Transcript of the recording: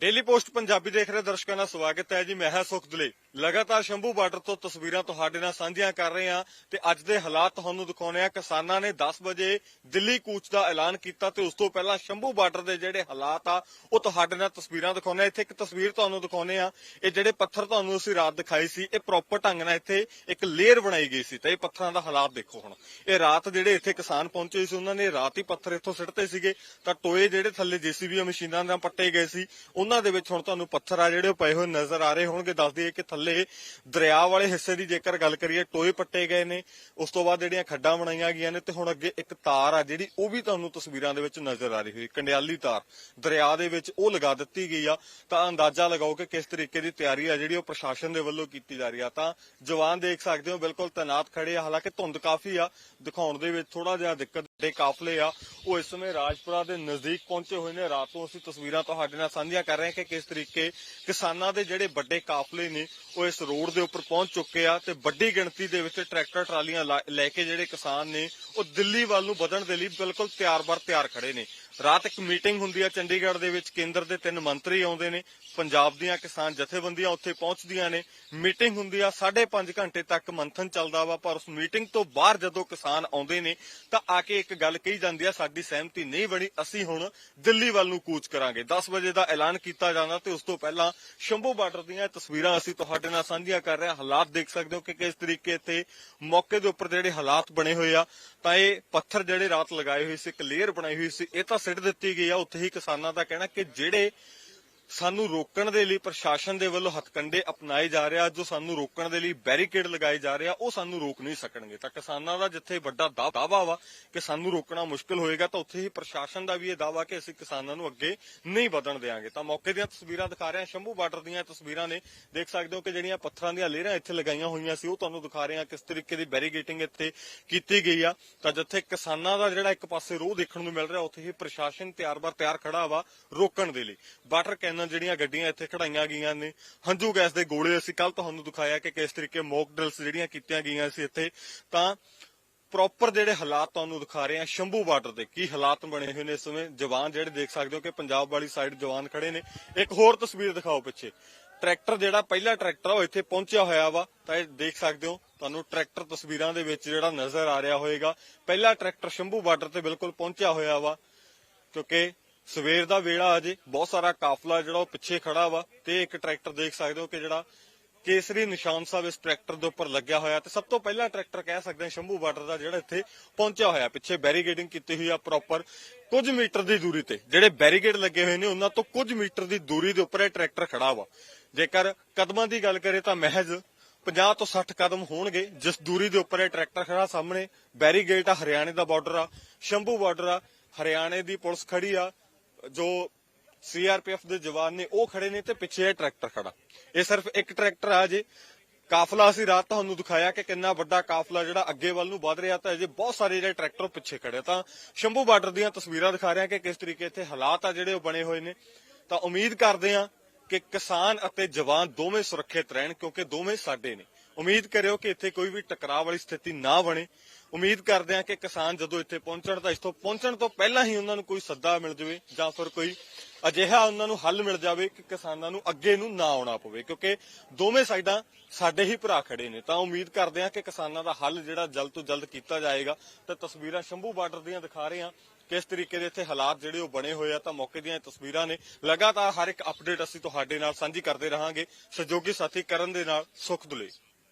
Daily post Punjabi ਦੇਖ ਰਹੇ ਦਰਸ਼ਕਾਂ ਦਾ ਸਵਾਗਤ ਹੈ ਜੀ। ਮੈਂ ਹਾਂ ਸੁਖ ਦੁਲੇ ਲਗਾਤਾਰ ਸ਼ੰਭੂ ਬਾਰਡਰ ਤੋਂ ਤਸਵੀਰਾਂ ਤੁਹਾਡੇ ਨਾਲ ਸਾਂਝੀਆਂ ਕਰ ਰਹੇ ਹਾਂ ਤੇ ਅੱਜ ਦੇ ਹਾਲਾਤ ਤੁਹਾਨੂੰ ਦਿਖਾਉਣੇ ਆ ਕਿਸਾਨਾਂ ਨੇ 10 ਵਜੇ ਦਿੱਲੀ ਕੂਚ ਦਾ ਐਲਾਨ ਕੀਤਾ ਤੇ ਉਸ ਤੋਂ ਪਹਿਲਾਂ ਸ਼ੰਭੂ ਬਾਰਡਰ ਦੇ ਜਿਹੜੇ ਹਾਲਾਤ ਆ, ਉਹ ਤੁਹਾਡੇ ਨਾਲ ਤਸਵੀਰਾਂ ਦਿਖਾਉਣੇ ਆ ਇੱਥੇ ਇੱਕ ਤਸਵੀਰ ਤੁਹਾਨੂੰ ਦਿਖਾਉਣੇ ਆ ਇਹ ਜਿਹੜੇ ਪੱਥਰ ਤੁਹਾਨੂੰ ਅਸੀਂ ਰਾਤ ਦਿਖਾਈ ਸੀ, ਇਹ ਪ੍ਰੋਪਰ ਢੰਗ ਨਾਲ ਇੱਥੇ ਇੱਕ ਲੇਅਰ ਬਣਾਈ ਗਈ ਸੀ ਤੇ ਇਹ ਪੱਥਰਾਂ ਦਾ ਹਾਲਾਤ ਦੇਖੋ ਹੁਣ। ਇਹ ਰਾਤ ਜਿਹੜੇ ਇੱਥੇ ਕਿਸਾਨ ਪਹੁੰਚੇ ਸੀ, ਉਹਨਾਂ ਨੇ ਰਾਤ ਹੀ ਪੱਥਰ ਇੱਥੋਂ ਸਿੱਟਦੇ ਸੀਗੇ। ਤਾਂ ਟੋਏ ਜਿਹੜੇ ਥੱਲੇ ਜੀਸੀਬੀ ਮਸ਼ੀਨਾਂ ਨਾਲ ਪੱਟੇ ਗਏ ਸੀ ਉਹਨਾਂ ਦੇ ਵਿੱਚ ਹੁਣ ਤੁਹਾਨੂੰ ਪੱਥਰ ਆ ਜਿਹੜੇ ਪਏ ਹੋਏ ਨਜ਼ਰ ਆ ਰਹੇ ਹੋਣਗੇ। ਦੱਸ ਦਈਏ ਕਿ ਥੱਲੇ ਦਰਿਆ ਵਾਲੇ ਹਿੱਸੇ ਦੀ ਜੇਕਰ ਗੱਲ ਕਰੀਏ, ਟੋਏ ਪੱਟੇ ਗਏ ਨੇ। ਉਸ ਤੋਂ ਬਾਅਦ ਜਿਹੜੀਆਂ ਖੱਡਾਂ ਬਣਾਈਆਂ ਗਈਆਂ ਨੇ ਤੇ ਹੁਣ ਅੱਗੇ ਇੱਕ ਤਾਰ ਆ ਜਿਹੜੀ ਉਹ ਵੀ ਤੁਹਾਨੂੰ ਤਸਵੀਰਾਂ ਦੇ ਵਿੱਚ ਨਜ਼ਰ ਆ ਰਹੀ ਹੋਈ, ਕੰਡਿਆਲੀ ਤਾਰ। ਦਰਿਆ ਦੇ ਵਿੱਚ ਉਹ ਲਗਾ ਦਿੱਤੀ ਗਈ ਆ। ਤਾਂ ਅੰਦਾਜ਼ਾ ਲਗਾਓ ਕਿ ਕਿਸ ਤਰੀਕੇ ਦੀ ਤਿਆਰੀ ਆ ਜਿਹੜੀ ਉਹ ਪ੍ਰਸ਼ਾਸਨ ਦੇ ਵੱਲੋਂ ਕੀਤੀ ਜਾ ਰਹੀ ਆ। ਤਾਂ ਜਵਾਨ ਦੇਖ ਸਕਦੇ ਹੋ, ਬਿਲਕੁਲ ਤੈਨਾਤ ਖੜੇ ਆ। ਹਾਲਾਂਕਿ ਧੁੰਦ ਕਾਫੀ ਆ। ਦਿਖਾਉਣ ਦੇ ਵਿੱਚ ਥੋੜਾ ਜਿਹਾ ਦਿੱਕਤ ਦੇ ਕਾਫਲੇ ਆ। ਉਹ ਇਸ ਸਮੇਂ ਰਾਜਪੁਰਾ ਦੇ ਨਜ਼ਦੀਕ ਪਹੁੰਚੇ ਹੋਏ ਨੇ। ਰਾਤ ਤੋਂ ਅਸੀਂ ਤਸਵੀਰਾਂ ਤੁਹਾਡੇ ਨਾਲ ਸਾਂਝੀਆਂ ਕਰ ਰਹੇ ਹਾਂ ਕਿ ਕਿਸ ਤਰੀਕੇ ਕਿਸਾਨਾਂ ਦੇ ਜਿਹੜੇ ਵੱਡੇ ਕਾਫਲੇ ਨੇ, ਉਹ ਇਸ ਰੋਡ ਦੇ ਉੱਪਰ ਪਹੁੰਚ ਚੁੱਕੇ ਆ ਤੇ ਵੱਡੀ ਗਿਣਤੀ ਦੇ ਵਿੱਚ ਟਰੈਕਟਰ, ਟਰਾਲੀਆਂ ਲੈ ਕੇ ਜਿਹੜੇ ਕਿਸਾਨ ਨੇ, ਉਹ ਦਿੱਲੀ ਵੱਲ ਨੂੰ ਵਧਣ ਦੇ ਲਈ ਬਿਲਕੁਲ ਤਿਆਰ-ਬਰ ਤਿਆਰ ਖੜੇ ਨੇ। ਰਾਤ ਇੱਕ ਮੀਟਿੰਗ ਹੁੰਦੀ ਆ ਚੰਡੀਗੜ੍ਹ ਦੇ ਵਿੱਚ, ਕੇਂਦਰ ਦੇ ਤਿੰਨ ਮੰਤਰੀ ਆਉਂਦੇ ਨੇ, ਪੰਜਾਬ ਦੀਆਂ ਕਿਸਾਨ ਜਥੇਬੰਦੀਆਂ ਉੱਥੇ ਪਹੁੰਚਦੀਆਂ ਨੇ। ਮੀਟਿੰਗ ਹੁੰਦੀ ਆ 5.5 ਘੰਟੇ ਤੱਕ ਮੰਥਨ ਚੱਲਦਾ ਵਾ, ਪਰ ਉਸ ਮੀਟਿੰਗ ਤੋਂ ਬਾਹਰ ਜਦੋਂ ਕਿਸਾਨ ਆਉਂਦੇ ਨੇ, ਤਾਂ ਆ ਕੇ ਇੱਕ ਗੱਲ ਕਹੀ ਜਾਂਦੀ ਆ, ਸਾਡੀ ਸਹਿਮਤੀ ਨਹੀਂ ਬਣੀ, ਅਸੀਂ ਹੁਣ ਦਿੱਲੀ ਵੱਲ ਨੂੰ ਕੂਚ ਕਰਾਂਗੇ। 10 ਵਜੇ ਦਾ ਐਲਾਨ ਕੀਤਾ ਜਾਂਦਾ ਤੇ ਉਸ ਤੋਂ ਪਹਿਲਾਂ ਸ਼ੰਭੂ ਬਾਰਡਰ ਦੀਆਂ ਇਹ ਤਸਵੀਰਾਂ ਅਸੀਂ ਤੁਹਾਡੇ ਨਾਲ ਸਾਂਝੀਆਂ ਕਰ ਰਹੇ ਹਾਂ। ਹਾਲਾਤ ਦੇਖ ਸਕਦੇ ਹੋ ਕਿ ਕਿਸ ਤਰੀਕੇ ਇੱਥੇ ਮੌਕੇ ਦੇ ਉੱਪਰ ਜਿਹੜੇ ਹਾਲਾਤ ਬਣੇ ਹੋਏ ਆ, ਤਾਂ ਇਹ ਪੱਥਰ ਜਿਹੜੇ ਰਾਤ ਲਗਾਏ ਹੋਏ ਸੀ, ਇੱਕ ਲੇਅਰ ਬਣਾਈ ਹੋਈ ਸੀ, ਇਹ ਤਾਂ ਸਿੱਟ ਦਿੱਤੀ ਗਈ ਆ ਉੱਥੇ ਹੀ ਕਿਸਾਨਾਂ ਦਾ ਕਹਿਣਾ ਕਿ ਜਿਹੜੇ ਸਾਨੂੰ ਰੋਕਣ ਦੇ ਲਈ ਪ੍ਰਸ਼ਾਸਨ ਦੇ ਵੱਲੋਂ ਹੱਥਕੰਡੇ ਅਪਣਾਏ ਜਾ ਰਿਹਾ ਜੋ ਸਾਨੂੰ ਰੋਕਣ ਦੇ ਲਈ ਬੈਰੀਕੇਡ ਲਗਾਏ ਜਾ ਰਿਹਾ ਉਹ ਸਾਨੂੰ ਰੋਕ ਨਹੀਂ ਸਕਣਗੇ। ਤਾਂ ਕਿਸਾਨਾਂ ਦਾ ਜਿੱਥੇ ਵੱਡਾ ਦਾ- ਦਾਅਵਾ ਵਾ ਕਿ ਸਾਨੂੰ ਰੋਕਣਾ ਮੁਸ਼ਕਲ ਹੋਏਗਾ, ਤਾਂ ਉੱਥੇ ਹੀ ਪ੍ਰਸ਼ਾਸਨ ਦਾ ਵੀ ਇਹ ਦਾਅਵਾ ਕਿ ਅਸੀਂ ਕਿਸਾਨਾਂ ਨੂੰ ਅੱਗੇ ਨਹੀਂ ਵਧਣ ਦੇਵਾਂਗੇ ਤਾਂ ਮੌਕੇ ਦੀਆਂ ਤਸਵੀਰਾਂ ਦਿਖਾ ਰਹੇ ਹਾਂ। ਸ਼ੰਭੂ ਬਾਰਡਰ ਦੀਆਂ ਤਸਵੀਰਾਂ ਨੇ ਦੇਖ ਸਕਦੇ ਹੋ ਕਿ ਜਿਹੜੀਆਂ ਪੱਥਰਾਂ ਦੀਆਂ ਲੇਰਾਂ ਇੱਥੇ ਲਗਾਈਆਂ ਹੋਈਆਂ ਸੀ, ਉਹ ਤੁਹਾਨੂੰ ਦਿਖਾ ਰਹੇ ਹਾਂ ਕਿਸ ਤਰੀਕੇ ਦੀ ਬੈਰੀਗੇਟਿੰਗ ਇੱਥੇ ਕੀਤੀ ਗਈ ਆ। ਤਾਂ ਜਿੱਥੇ ਕਿਸਾਨਾਂ ਦਾ ਜਿਹੜਾ ਇੱਕ ਪਾਸੇ ਰੋਹ ਦੇਖਣ ਨੂੰ ਮਿਲ ਰਿਹਾ, ਉੱਥੇ ਹੀ ਪ੍ਰਸ਼ਾਸਨ ਤਿਆਰ ਬਾਰ ਤਿਆਰ ਖੜਾ ਵਾ ਰੋਕਣ ਦੇ ਲਈ। ਵਾਟਰ ਕੈਨਨ ਜਿਹੜੀਆਂ ਗੱਡੀਆਂ ਇੱਥੇ ਖੜਾਈਆਂ ਗਈਆਂ ਨੇ, ਹੰਝੂ ਗੈਸ ਦੇ ਗੋਲੇ ਅਸੀਂ ਕੱਲ ਤੁਹਾਨੂੰ ਦਿਖਾਇਆ ਕਿ ਕਿਸ ਤਰੀਕੇ ਮੌਕ ਡਰਿਲਸ ਜਿਹੜੀਆਂ ਕੀਤੀਆਂ ਗਈਆਂ ਸੀ ਇੱਥੇ। ਤਾਂ ਪ੍ਰੋਪਰ ਜਿਹੜੇ ਹਾਲਾਤ ਤੁਹਾਨੂੰ ਦਿਖਾ ਰਹੇ ਆ ਸ਼ੰਭੂ ਬਾਰਡਰ ਤੇ ਕੀ ਹਾਲਾਤ ਬਣੇ ਹੋਏ ਨੇ ਇਸ ਸਮੇਂ। ਜਵਾਨ ਜਿਹੜੇ ਦੇਖ ਸਕਦੇ ਹੋ ਕਿ ਪੰਜਾਬ ਵਾਲੀ ਸਾਈਡ ਜਵਾਨ ਖੜੇ ਨੇ। ਇੱਕ ਹੋਰ ਤਸਵੀਰ ਦਿਖਾਓ ਪਿੱਛੇ। ਟਰੈਕਟਰ ਜਿਹੜਾ ਪਹਿਲਾ ਟਰੈਕਟਰ ਉਹ ਇੱਥੇ ਪਹੁੰਚਿਆ ਹੋਇਆ ਵਾ। ਤਾਂ ਇਹ ਦੇਖ ਸਕਦੇ ਹੋ, ਤੁਹਾਨੂੰ ਟਰੈਕਟਰ ਤਸਵੀਰਾਂ ਦੇ ਵਿੱਚ ਜਿਹੜਾ ਨਜ਼ਰ ਆ ਰਿਹਾ ਹੋਵੇਗਾ ਪਹਿਲਾ ਟਰੈਕਟਰ ਸ਼ੰਭੂ ਬਾਰਡਰ ਤੇ ਬਿਲਕੁਲ ਪਹੁੰਚਿਆ ਹੋਇਆ ਵਾ, ਕਿਉਂਕਿ ਸਵੇਰ ਦਾ ਵੇਲਾ ਅਜੇ ਬਹੁਤ ਸਾਰਾ ਕਾਫਲਾ ਜਿਹੜਾ ਉਹ ਪਿੱਛੇ ਖੜਾ ਵਾ ਤੇ ਇੱਕ ਟਰੈਕਟਰ ਦੇਖ ਸਕਦੇ ਹੋ ਕਿ ਜਿਹੜਾ ਕੇਸਰੀ ਨਿਸ਼ਾਨ ਸਾਹਿਬ ਇਸ ਟਰੈਕਟਰ ਦੇ ਉੱਪਰ ਲੱਗਿਆ ਹੋਇਆ ਤੇ ਸਭ ਤੋਂ ਪਹਿਲਾ ਟਰੈਕਟਰ ਕਹਿ ਸਕਦੇ ਹਾਂ ਸ਼ੰਭੂ ਬਾਰਡਰ ਦਾ ਜਿਹੜਾ ਇੱਥੇ ਪਹੁੰਚਿਆ ਹੋਇਆ, ਪਿੱਛੇ ਬੈਰੀਗੇਡਿੰਗ ਕੀਤੀ ਹੋਈ ਆ ਪ੍ਰੋਪਰ ਕੁਝ ਮੀਟਰ ਦੀ ਦੂਰੀ ਤੇ, ਜਿਹੜੇ ਬੈਰੀਗੇਡ ਲੱਗੇ ਹੋਏ ਨੇ ਉਹਨਾਂ ਤੋਂ ਕੁਝ ਮੀਟਰ ਦੀ ਦੂਰੀ ਦੇ ਉੱਪਰ ਇਹ ਟਰੈਕਟਰ ਖੜਾ ਵਾ। ਜੇਕਰ ਕਦਮਾਂ ਦੀ ਗੱਲ ਕਰੇ ਤਾਂ ਮਹਿਜ਼ 50 ਤੋਂ 60 ਕਦਮ ਹੋਣਗੇ, ਜਿਸ ਦੂਰੀ ਦੇ ਉੱਪਰ ਇਹ ਟਰੈਕਟਰ ਖੜਾ, ਸਾਹਮਣੇ ਬੈਰੀਗੇਡ ਆ, ਹਰਿਆਣੇ ਦਾ ਬਾਰਡਰ ਆ, ਸ਼ੰਭੂ ਬਾਰਡਰ ਆ, ਹਰਿਆਣੇ ਦੀ ਪੁਲਿਸ ਖੜੀ ਆ ਜੋ ਸੀਆਰਪੀਐਫ ਦੇ ਜਵਾਨ ਨੇ, ਉਹ ਖੜੇ ਨੇ ਤੇ ਪਿੱਛੇ ਇਹ ਟਰੈਕਟਰ ਖੜਾ। ਇਹ ਸਿਰਫ ਇੱਕ ਟਰੈਕਟਰ ਆ ਜੇ। ਕਾਫਲਾ ਅਸੀਂ ਰਾਤ ਤੁਹਾਨੂੰ ਦਿਖਾਇਆ ਕਿ ਕਿੰਨਾ ਵੱਡਾ ਕਾਫਲਾ ਜਿਹੜਾ ਅੱਗੇ ਵੱਲ ਨੂੰ ਵਧ ਰਿਹਾ ਤਾਂ ਅਜੇ ਬਹੁਤ ਸਾਰੇ ਜਿਹੜੇ ਟਰੈਕਟਰ ਪਿੱਛੇ ਖੜੇ ਤਾਂ ਸ਼ੰਭੂ ਬਾਰਡਰ ਦੀਆਂ ਤਸਵੀਰਾਂ ਦਿਖਾ ਰਿਹਾ ਕਿ ਕਿਸ ਤਰੀਕੇ ਇੱਥੇ ਹਾਲਾਤ ਆ ਜਿਹੜੇ ਉਹ ਬਣੇ ਹੋਏ ਨੇ। ਤਾਂ ਉਮੀਦ ਕਰਦੇ ਆ ਕਿ ਕਿਸਾਨ ਅਤੇ ਜਵਾਨ ਦੋਵੇਂ ਸੁਰੱਖਿਅਤ ਰਹਿਣ ਕਿਉਂਕਿ ਦੋਵੇਂ ਸਾਡੇ ਨੇ। ਉਮੀਦ ਕਰਿਓ ਕਿ ਇੱਥੇ ਕੋਈ ਵੀ ਟਕਰਾਅ ਵਾਲੀ ਸਥਿਤੀ ਨਾ ਬਣੇ। ਉਮੀਦ ਕਰਦੇ ਹਾਂ ਕਿ ਕਿਸਾਨ ਜਦੋਂ ਇੱਥੇ ਪਹੁੰਚਣ ਤਾਂ ਇਸ ਤੋਂ ਪਹੁੰਚਣ ਤੋਂ ਪਹਿਲਾਂ ਹੀ ਉਹਨਾਂ ਨੂੰ ਕੋਈ ਸੱਦਾ ਮਿਲ ਜਾਵੇ ਜਾਂ ਫਿਰ ਕੋਈ ਅਜਿਹਾ ਉਹਨਾਂ ਨੂੰ ਹੱਲ ਮਿਲ ਜਾਵੇ ਕਿ ਕਿਸਾਨਾਂ ਨੂੰ ਅੱਗੇ ਨੂੰ ਨਾ ਆਉਣਾ ਪਵੇ। ਕਿਉਂਕਿ ਦੋਵੇਂ ਸਾਈਡਾਂ ਸਾਡੇ ਹੀ ਭਰਾ ਖੜੇ ਨੇ। ਤਾਂ ਉਮੀਦ ਕਰਦੇ ਹਾਂ ਕਿ ਕਿਸਾਨਾਂ ਦਾ ਹੱਲ ਜਿਹੜਾ ਜਲਦ ਤੋਂ ਜਲਦ ਕੀਤਾ ਜਾਏਗਾ। ਤੇ ਤਸਵੀਰਾਂ ਸ਼ੰਭੂ ਬਾਰਡਰ ਦੀਆਂ ਦਿਖਾ ਰਹੇ ਹਾਂ। ਕਿਸ ਤਰੀਕੇ ਦੇ ਇੱਥੇ ਹਾਲਾਤ ਜਿਹੜੇ ਉਹ ਬਣੇ ਹੋਏ ਆ ਤਾਂ ਮੌਕੇ ਦੀਆਂ ਇਹ ਤਸਵੀਰਾਂ ਨੇ। ਲਗਾਤਾਰ ਹਰ ਇੱਕ ਅਪਡੇਟ ਅਸੀਂ ਤੁਹਾਡੇ ਨਾਲ ਸਾਂਝੀ ਕਰਦੇ ਰਹਾਂਗੇ। ਸਹਿਯੋਗੀ ਸਾਥੀ ਕਰਨ ਦੇ ਨਾਲ ਸੁਖ ਦੁਲੇ